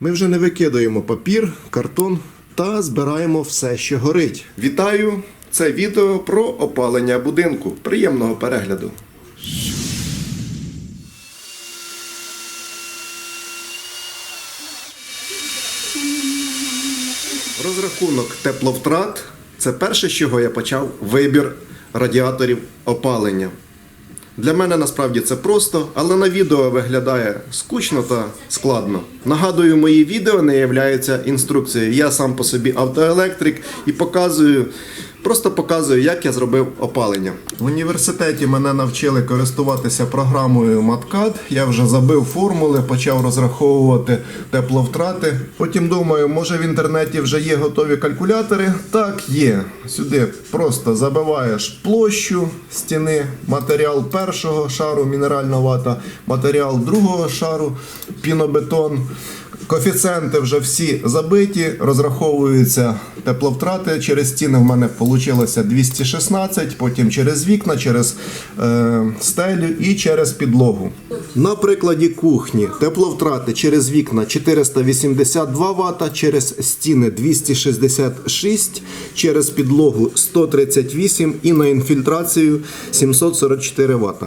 Ми вже не викидаємо папір, картон та збираємо все, що горить. Вітаю! Це відео про опалення будинку. Приємного перегляду. Розрахунок тепловтрат це перше, з чого я почав вибір радіаторів опалення. Для мене насправді це просто, але на відео виглядає скучно та складно. Нагадую, мої відео не являються інструкцією. Я сам по собі автоелектрик і показую, просто показую, як я зробив опалення. В університеті мене навчили користуватися програмою MatCAD. Я вже забив формули, почав розраховувати тепловтрати. Потім думаю, може в інтернеті вже є готові калькулятори. Так, є. Сюди просто забиваєш площу стіни, матеріал першого шару мінеральна вата, матеріал другого шару, пінобетон. Коефіцієнти вже всі забиті, розраховуються тепловтрати. Через стіни в мене вийшло 216, потім через вікна, через е, стелю і через підлогу. На прикладі кухні тепловтрати через вікна 482 Вт, через стіни 266, через підлогу 138 і на інфільтрацію 744 Вт.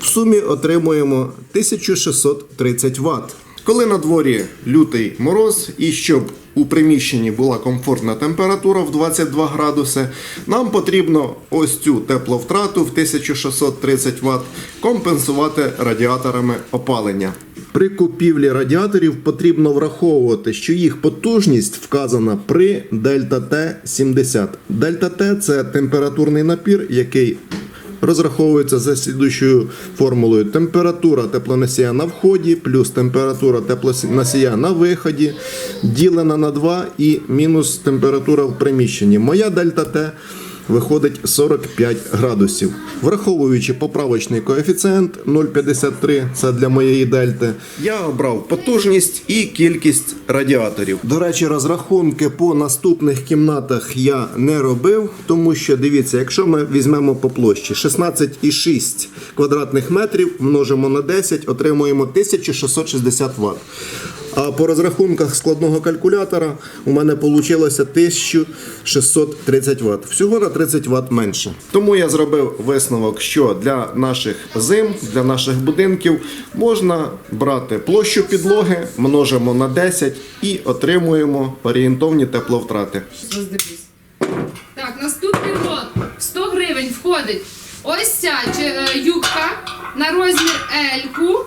В сумі отримуємо 1630 Вт. Коли на дворі лютий мороз, і щоб у приміщенні була комфортна температура в 22 градуси, нам потрібно ось цю тепловтрату в 1630 Вт компенсувати радіаторами опалення. При купівлі радіаторів потрібно враховувати, що їх потужність вказана при дельта Т 70. Дельта Т це температурний напір, який розраховується за слідуючою формулою: температура теплоносія на вході, плюс температура теплоносія на виході, ділена на 2 і мінус температура в приміщенні. Моя дельта Т виходить 45 градусів. Враховуючи поправочний коефіцієнт 0,53, це для моєї дельти. Я обрав потужність і кількість радіаторів. До речі, розрахунки по наступних кімнатах я не робив, тому що дивіться, якщо ми візьмемо по площі 16,6 квадратних метрів, множимо на 10, отримуємо 1660 Вт. А по розрахунках складного калькулятора у мене вийшло 1630 Вт. Всього на 30 Вт менше. Тому я зробив висновок, що для наших зим, для наших будинків можна брати площу підлоги, множимо на 10 і отримуємо орієнтовні тепловтрати. Так, наступний лот. 100 гривень входить ось ця е, юбка на розмір L-ку.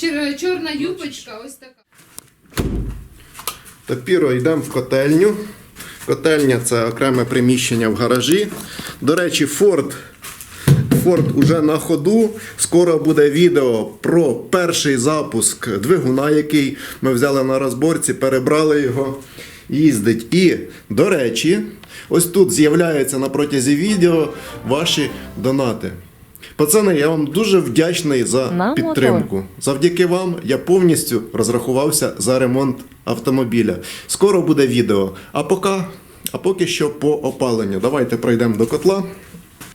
Чорна юбочка, ось така. Тепер йдемо в котельню. Котельня це окреме приміщення в гаражі. До речі, Ford. Ford уже на ходу. Скоро буде відео про перший запуск двигуна, який ми взяли на розборці, перебрали його. Їздить. І, до речі, ось тут з'являються на протязі відео ваші донати. Пацани, я вам дуже вдячний за Нам підтримку. Завдяки вам я повністю розрахувався за ремонт автомобіля. Скоро буде відео. А поки, а поки що по опаленню. Давайте пройдемо до котла.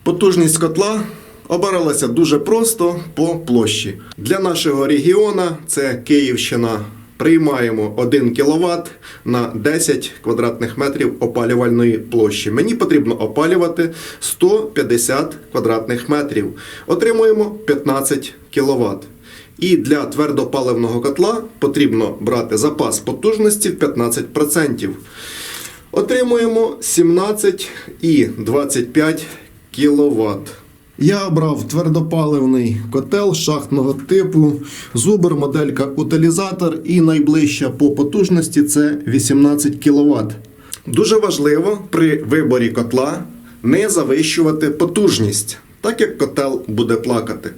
Потужність котла обиралася дуже просто по площі. Для нашого регіона це Київщина. Приймаємо 1 кВт на 10 квадратних метрів опалювальної площі. Мені потрібно опалювати 150 квадратних метрів. Отримуємо 15 кВт. І для твердопаливного котла потрібно брати запас потужності в 15%. Отримуємо 17 і 25 кВт. Я обрав твердопаливний котел шахтного типу, зубр, моделька утилізатор і найближча по потужності це 18 кВт. Дуже важливо при виборі котла не завищувати потужність, так як котел буде плакати.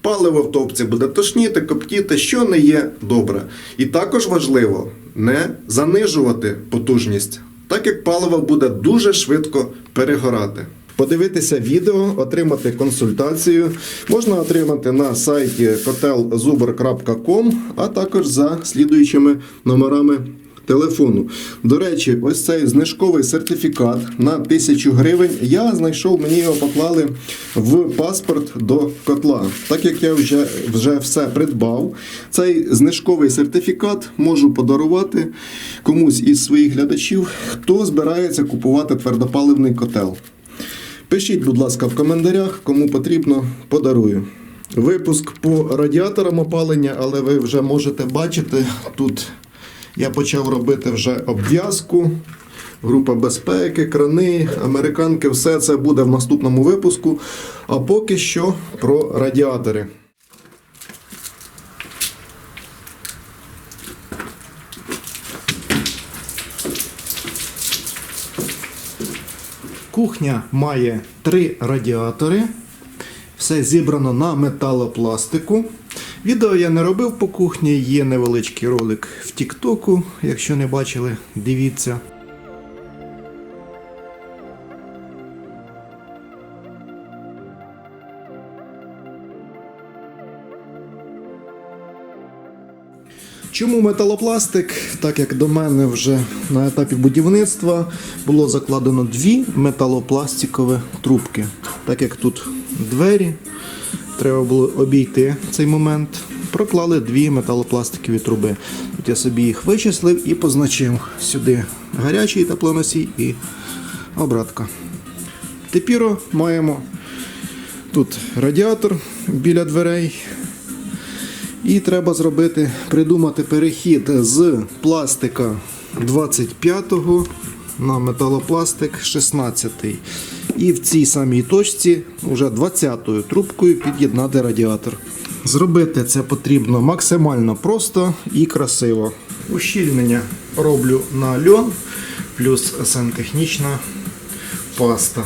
Паливо в топці буде тошніти, коптіти, що не є добре. І також важливо не занижувати потужність, так як паливо буде дуже швидко перегорати. Подивитися відео, отримати консультацію можна отримати на сайті kotelzubr.com, а також за слідуючими номерами телефону. До речі, ось цей знижковий сертифікат на 1000 гривень. Я знайшов, мені його поклали в паспорт до котла. Так як я вже, вже все придбав, цей знижковий сертифікат можу подарувати комусь із своїх глядачів, хто збирається купувати твердопаливний котел. Пишіть, будь ласка, в коментарях, кому потрібно, подарую. Випуск по радіаторам опалення, але ви вже можете бачити, тут я почав робити вже обв'язку, група безпеки, крани, американки, все це буде в наступному випуску. А поки що про радіатори. Кухня має три радіатори. Все зібрано на металопластику. Відео я не робив по кухні, є невеличкий ролик в Тіктоку. Якщо не бачили, дивіться. Чому металопластик? Так як до мене вже на етапі будівництва було закладено дві металопластикові трубки. Так як тут двері, треба було обійти цей момент. Проклали дві металопластикові труби. От я собі їх вичислив і позначив сюди гарячий теплоносій і обратка. Тепер маємо тут радіатор біля дверей. І треба зробити, придумати перехід з пластика 25-го на металопластик 16 І в цій самій точці вже 20-ю трубкою під'єднати радіатор. Зробити це потрібно максимально просто і красиво. Ущільнення роблю на льон, плюс сантехнічна паста.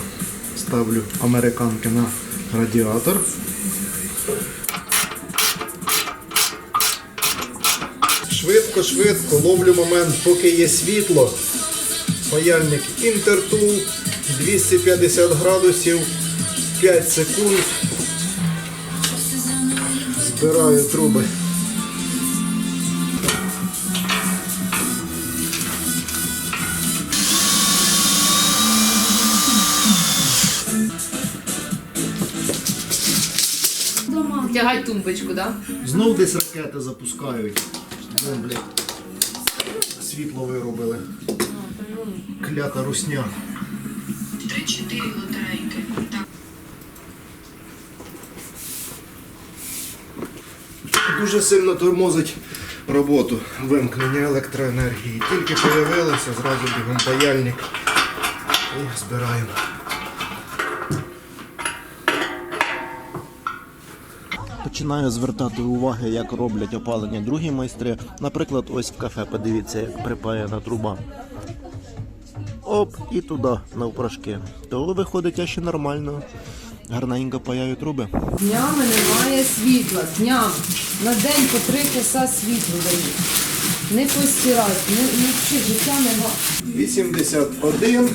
Ставлю американки на радіатор. Швидко, швидко ловлю момент, поки є світло. Паяльник Інтертул 250 градусів 5 секунд. Збираю труби. Тягай тумбочку, да? Знов десь ракети запускають. Вон, блядь, світло виробили. Клята русня. Три-чотири лотерейки. Дуже сильно тормозить роботу вимкнення електроенергії. Тільки появилося, зразу бігом паяльник і збираємо. Починаю звертати уваги, як роблять опалення другі майстри. Наприклад, ось в кафе, подивіться, як припаяна труба. Оп, і туди навпрошки. То виходить, я ще нормально. Гарненько паяю труби. Днями немає світла, днями. На день по три часа світло дають. Не постирати, не, не взагалі життя нема. 81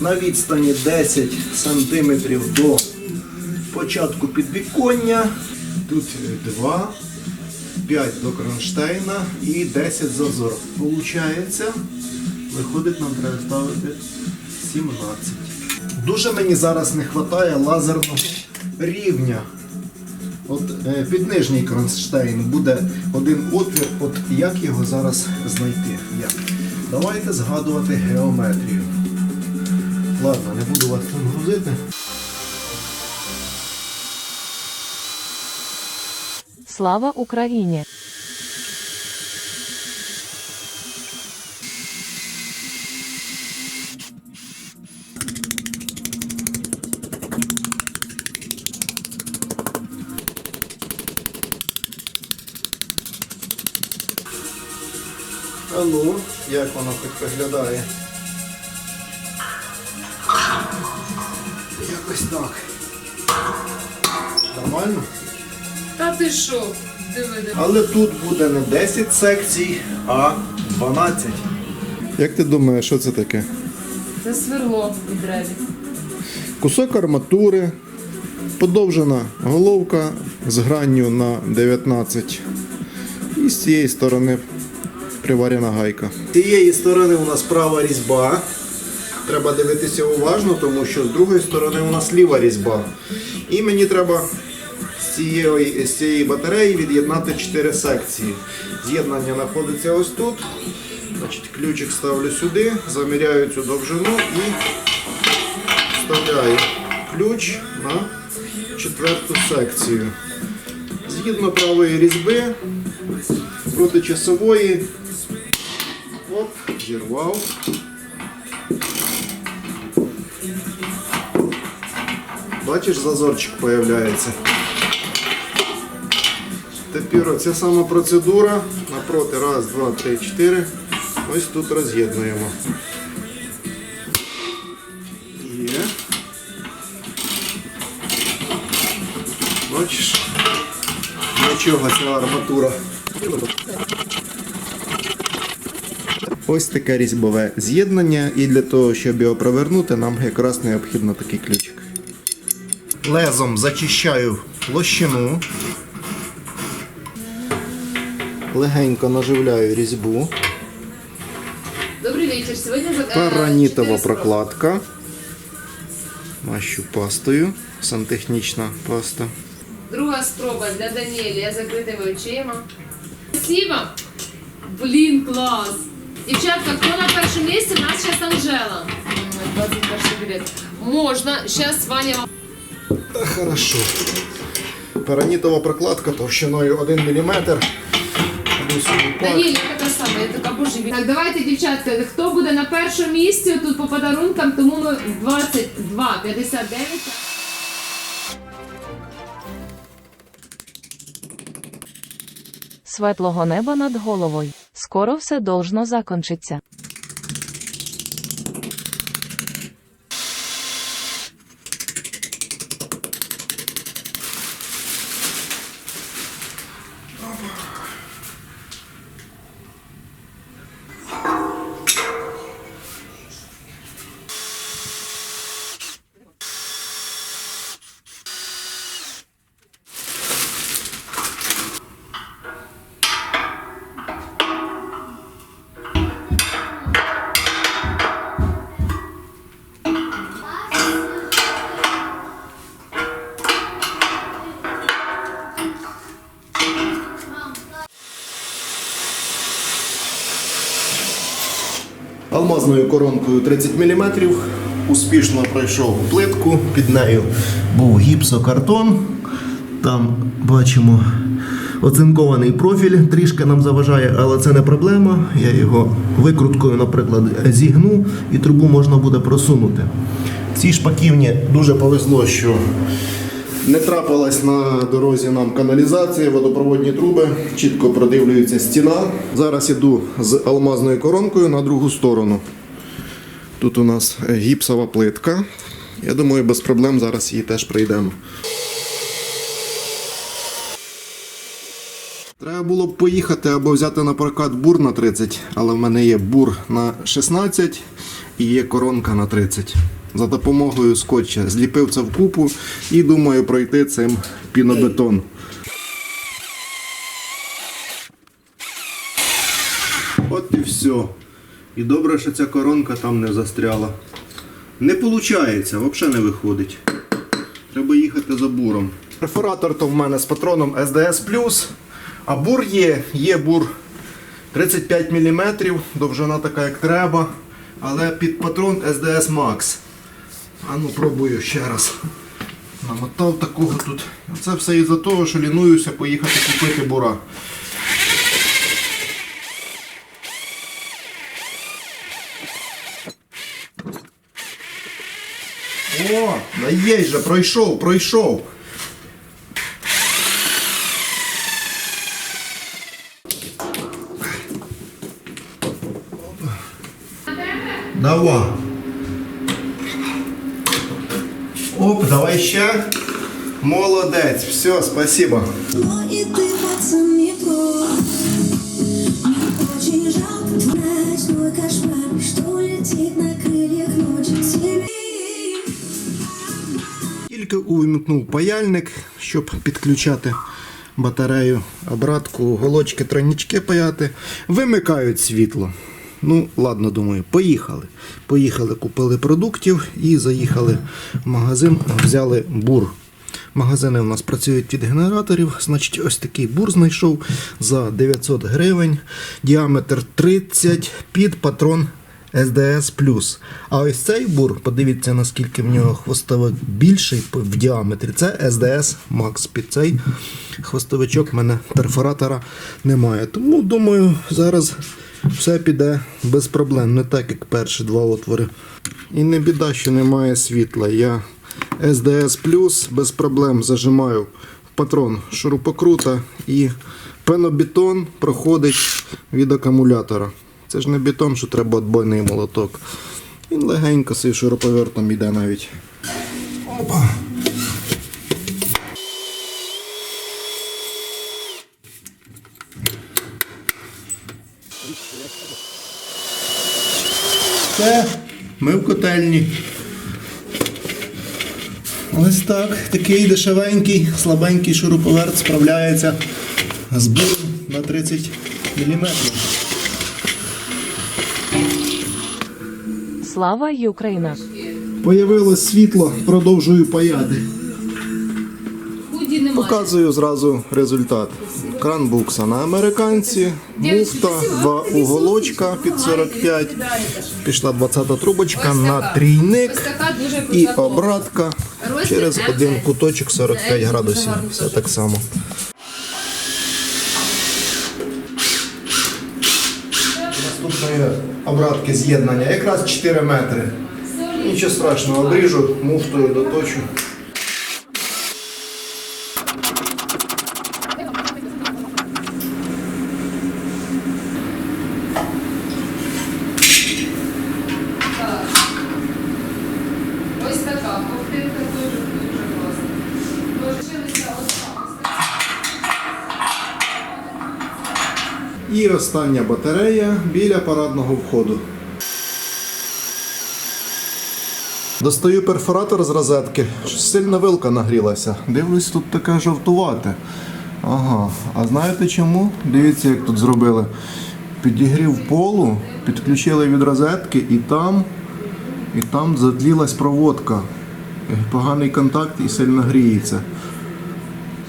на відстані 10 сантиметрів до початку підвіконня. Тут 2, 5 до кронштейна і 10 зазор. Получається, виходить, нам треба ставити 17. Дуже мені зараз не вистачає лазерного рівня. От е, під нижній кронштейн буде один отвір, от як його зараз знайти? Як? Давайте згадувати геометрію. Ладно, не буду вас там грузити. Слава Україні! А ну, як воно хоч виглядає? Якось так. Нормально? Та ти що? Диви, диви. Але тут буде не 10 секцій, а 12. Як ти думаєш, що це таке? Це сверло від реві. Кусок арматури, подовжена головка з гранню на 19. І з цієї сторони приварена гайка. З цієї сторони у нас права різьба. Треба дивитися уважно, тому що з другої сторони у нас ліва різьба. І мені треба цієї, з цієї батареї від'єднати 4 секції. З'єднання знаходиться ось тут. Значить, ключик ставлю сюди, заміряю цю довжину і вставляю ключ на четверту секцію. Згідно правої різьби, проти часової. Оп, зірвав. Бачиш, зазорчик появляється. Тепер ця сама процедура. Напроти, раз, два, три, чотири. Ось тут роз'єднуємо. Є. Бачиш? Для ця арматура? Ось таке різьбове з'єднання, і для того, щоб його провернути, нам якраз необхідно такий ключик. Лезом зачищаю площину. Легенько наживляю різьбу. Добрий вечір. Сьогодні е, Паранітова прокладка. Мащу пастою. Сантехнічна паста. Друга спроба для Даніелі з закритими очима. Спасибо. Блін, клас. Дівчатка, хто на першому місці? У нас зараз Анжела. 21 білет. Можна. Зараз Ваня вам Та хорошо. Паранітова прокладка товщиною 1 мм. Даніель, я така сама, я така боже. Так, давайте, дівчатка, хто буде на першому місці тут по подарункам, тому ми 22, 59. Светлого неба над головою. Скоро все должно закончиться. Алмазною коронкою 30 мм. Успішно пройшов плитку, під нею був гіпсокартон. Там бачимо оцинкований профіль, трішки нам заважає, але це не проблема. Я його викруткою, наприклад, зігну і трубу можна буде просунути. Цій шпаківні дуже повезло, що не трапилась на дорозі нам каналізація, водопроводні труби, чітко продивлюється стіна. Зараз іду з алмазною коронкою на другу сторону. Тут у нас гіпсова плитка. Я думаю, без проблем зараз її теж пройдемо. Треба було б поїхати або взяти на прокат бур на 30, але в мене є бур на 16 і є коронка на 30. За допомогою скотча зліпив це вкупу і думаю пройти цим пінобетон. От і все. І добре, що ця коронка там не застряла. Не виходить, взагалі не виходить. Треба їхати за буром. Перфоратор то в мене з патроном SDS а бур є, є бур 35 мм, довжина така, як треба, але під патрон SDS Max. А ну пробую ще раз. Намотав такого тут. Це все із-за того, що лінуюся поїхати купити бура. О, да є же, пройшов, пройшов. Давай. Оп, давай ще. Молодець. Все, спасибо. Тільки увімкнув паяльник, щоб підключати батарею, обратку, голочки, тройнички паяти. Вимикають світло. Ну, ладно, думаю, поїхали. Поїхали, купили продуктів і заїхали в магазин, взяли бур. Магазини у нас працюють від генераторів. Значить, ось такий бур знайшов за 900 гривень, діаметр 30 під патрон SDS+. А ось цей бур, подивіться, наскільки в нього хвостовик більший в діаметрі. Це SDS Max. Під цей хвостовичок в мене перфоратора немає. Тому думаю, зараз все піде без проблем, не так як перші два отвори. І не біда, що немає світла. Я SDS без проблем зажимаю патрон шурупокрута і пенобетон проходить від акумулятора. Це ж не бетон, що треба отбойний молоток. Він легенько цей шуруповертом йде навіть. Все, ми в котельні. Ось так, такий дешевенький, слабенький шуруповерт справляється з буром на 30 мм. Слава Україна! Появилось світло, продовжую паяти. Показую зразу результат. Кран букса на американці, муфта, два уголочка під 45, пішла 20-та трубочка на трійник і обратка через один куточок 45 градусів. Все так само. Наступної обратки з'єднання якраз 4 метри. Нічого страшного, обріжу, муфтою доточу. Ось така ковтинка дуже дуже класна. Лишилися останні. І остання батарея біля парадного входу. Достаю перфоратор з розетки. Щось Сильно вилка нагрілася. Дивлюсь, тут таке жовтувате. Ага. А знаєте чому? Дивіться, як тут зробили. Підігрів полу, підключили від розетки і там, і там затлілась проводка. Поганий контакт і сильно гріється.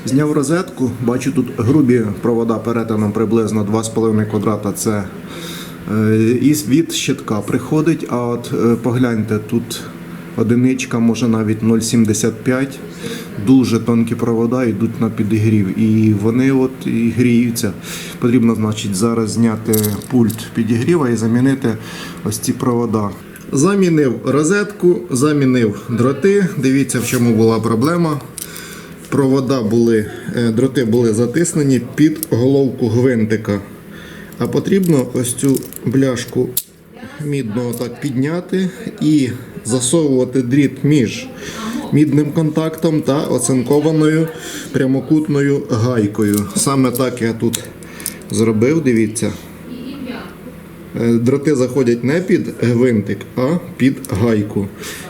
Зняв розетку, бачу тут грубі провода перетином приблизно 2,5 квадрата. Це е, і від щитка приходить, а от е, погляньте, тут одиничка, може навіть 0,75. Дуже тонкі провода йдуть на підігрів. І вони от і гріються. Потрібно, значить, зараз зняти пульт підігріва і замінити ось ці провода. Замінив розетку, замінив дроти. Дивіться, в чому була проблема провода були, е, дроти були затиснені під головку гвинтика. А потрібно ось цю бляшку мідного так підняти і засовувати дріт між мідним контактом та оцинкованою прямокутною гайкою. Саме так я тут зробив, дивіться. Е, Дроти заходять не під гвинтик, а під гайку.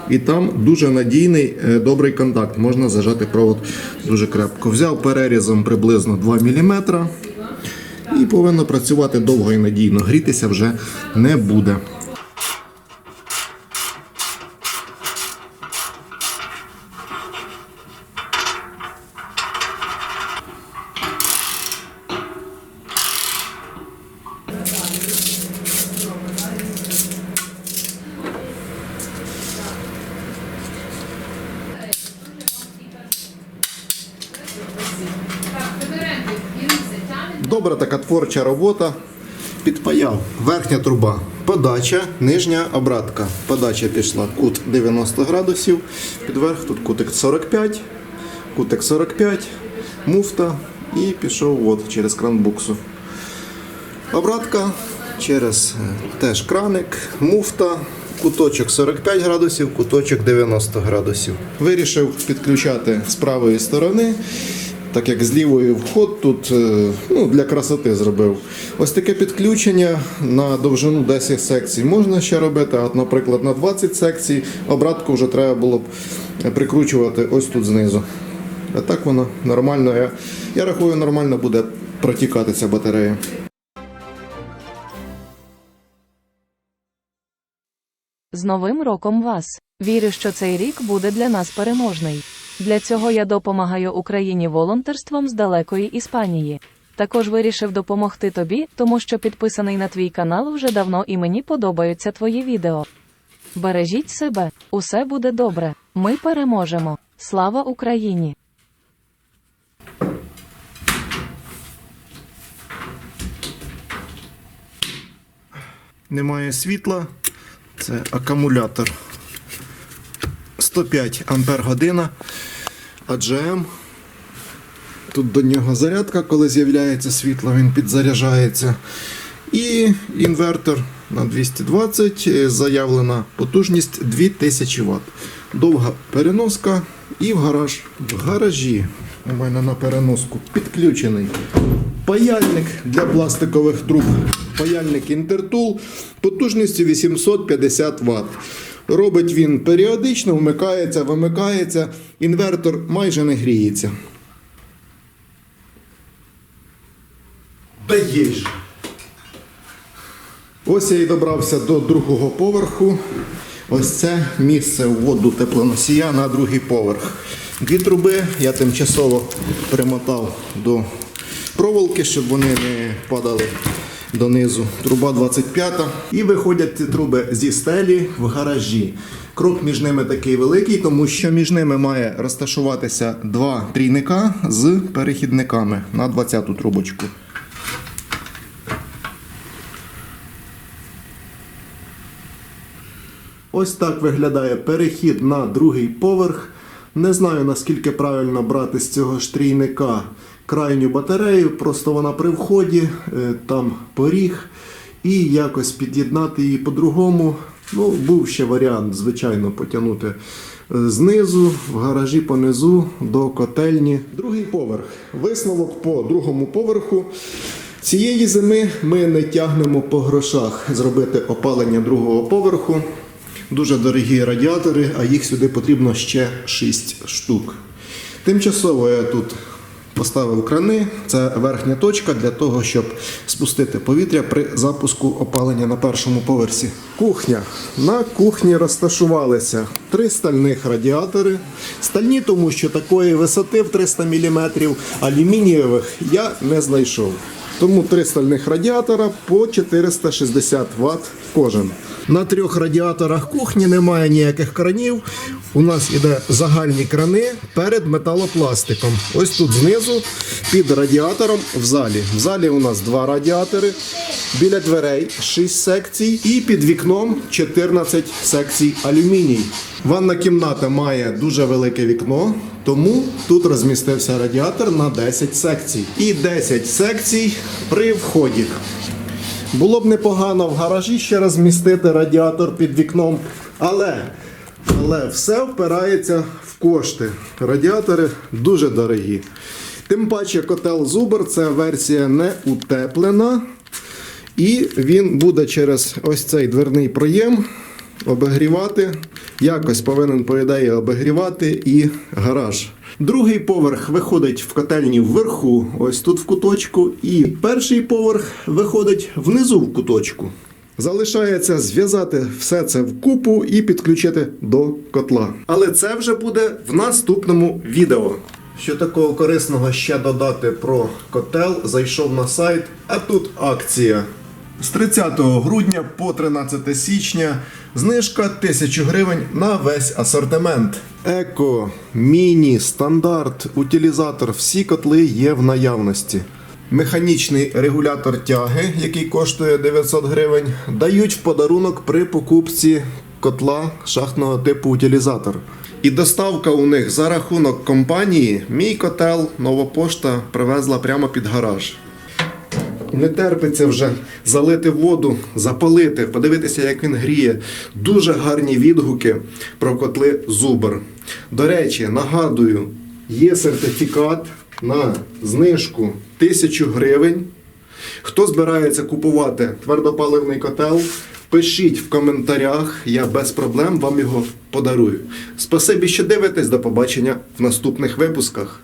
І там дуже надійний е, добрий контакт. Можна зажати провод дуже крепко. Взяв перерізом приблизно 2 мм і повинно працювати довго і надійно. Грітися вже не буде. Творча робота. Підпаяв. Верхня труба. Подача, нижня обратка. Подача пішла кут 90 градусів. Підверх тут кутик 45, кутик 45, муфта і пішов от через кран буксу. Обратка через е, теж краник, муфта, куточок 45 градусів, куточок 90 градусів. Вирішив підключати з правої сторони, так як з лівої вход тут е, ну, для красоти зробив. Ось таке підключення на довжину 10 секцій можна ще робити, а наприклад, на 20 секцій обратку вже треба було б прикручувати ось тут знизу. А так воно нормально. Я, я рахую, нормально буде протікати ця батарея. З Новим роком вас! Вірю, що цей рік буде для нас переможний. Для цього я допомагаю Україні волонтерством з далекої Іспанії. Також вирішив допомогти тобі, тому що підписаний на твій канал вже давно і мені подобаються твої відео. Бережіть себе, усе буде добре. Ми переможемо. Слава Україні! Немає світла. Це акумулятор 105 ампер година. AGM. Тут до нього зарядка, коли з'являється світло, він підзаряджається. І інвертор на 220, е, заявлена потужність 2000 Вт. Довга переноска і в гараж. В гаражі у мене на переноску підключений паяльник для пластикових труб. Паяльник Інтертул потужністю 850 Вт. Робить він періодично, вмикається, вимикається. Інвертор майже не гріється. Та є ж. Ось я і добрався до другого поверху. Ось це місце вводу теплоносія на другий поверх. Дві труби я тимчасово примотав до проволоки, щоб вони не падали донизу. Труба 25. І виходять ці труби зі стелі в гаражі. Крок між ними такий великий, тому що між ними має розташуватися два трійника з перехідниками на 20-ту трубочку. Ось так виглядає перехід на другий поверх. Не знаю наскільки правильно брати з цього штрійника крайню батарею, просто вона при вході, е, там поріг, і якось під'єднати її по-другому. Ну, був ще варіант, звичайно, потягнути е, знизу, в гаражі понизу до котельні. Другий поверх. Висновок по другому поверху. Цієї зими ми не тягнемо по грошах зробити опалення другого поверху. Дуже дорогі радіатори, а їх сюди потрібно ще 6 штук. Тимчасово я тут поставив крани, це верхня точка для того, щоб спустити повітря при запуску опалення на першому поверсі. Кухня. На кухні розташувалися три стальних радіатори. Стальні, тому що такої висоти в 300 мм алюмінієвих я не знайшов. Тому три стальних радіатора по 460 Вт кожен. На трьох радіаторах кухні немає ніяких кранів. У нас іде загальні крани перед металопластиком. Ось тут знизу під радіатором в залі. В залі у нас два радіатори, біля дверей 6 секцій і під вікном 14 секцій алюміній. Ванна кімната має дуже велике вікно, тому тут розмістився радіатор на 10 секцій. І 10 секцій при вході. Було б непогано в гаражі ще розмістити радіатор під вікном, але, але все впирається в кошти. Радіатори дуже дорогі. Тим паче котел Зубр це версія не утеплена. І він буде через ось цей дверний проєм обігрівати. Якось повинен, по обігрівати і гараж. Другий поверх виходить в котельні вверху, ось тут в куточку, і перший поверх виходить внизу в куточку. Залишається зв'язати все це вкупу і підключити до котла. Але це вже буде в наступному відео. Що такого корисного ще додати про котел? Зайшов на сайт, а тут акція. З 30 грудня по 13 січня знижка 1000 гривень на весь асортимент. Еко, міні, стандарт, утилізатор. Всі котли є в наявності. Механічний регулятор тяги, який коштує 900 гривень, дають в подарунок при покупці котла шахтного типу утилізатор. І доставка у них за рахунок компанії. Мій котел нова пошта привезла прямо під гараж. Не терпиться вже залити воду, запалити, подивитися, як він гріє. Дуже гарні відгуки про котли Зубр. До речі, нагадую, є сертифікат на знижку 1000 гривень. Хто збирається купувати твердопаливний котел, Пишіть в коментарях, я без проблем вам його подарую. Спасибі, що дивитесь. До побачення в наступних випусках.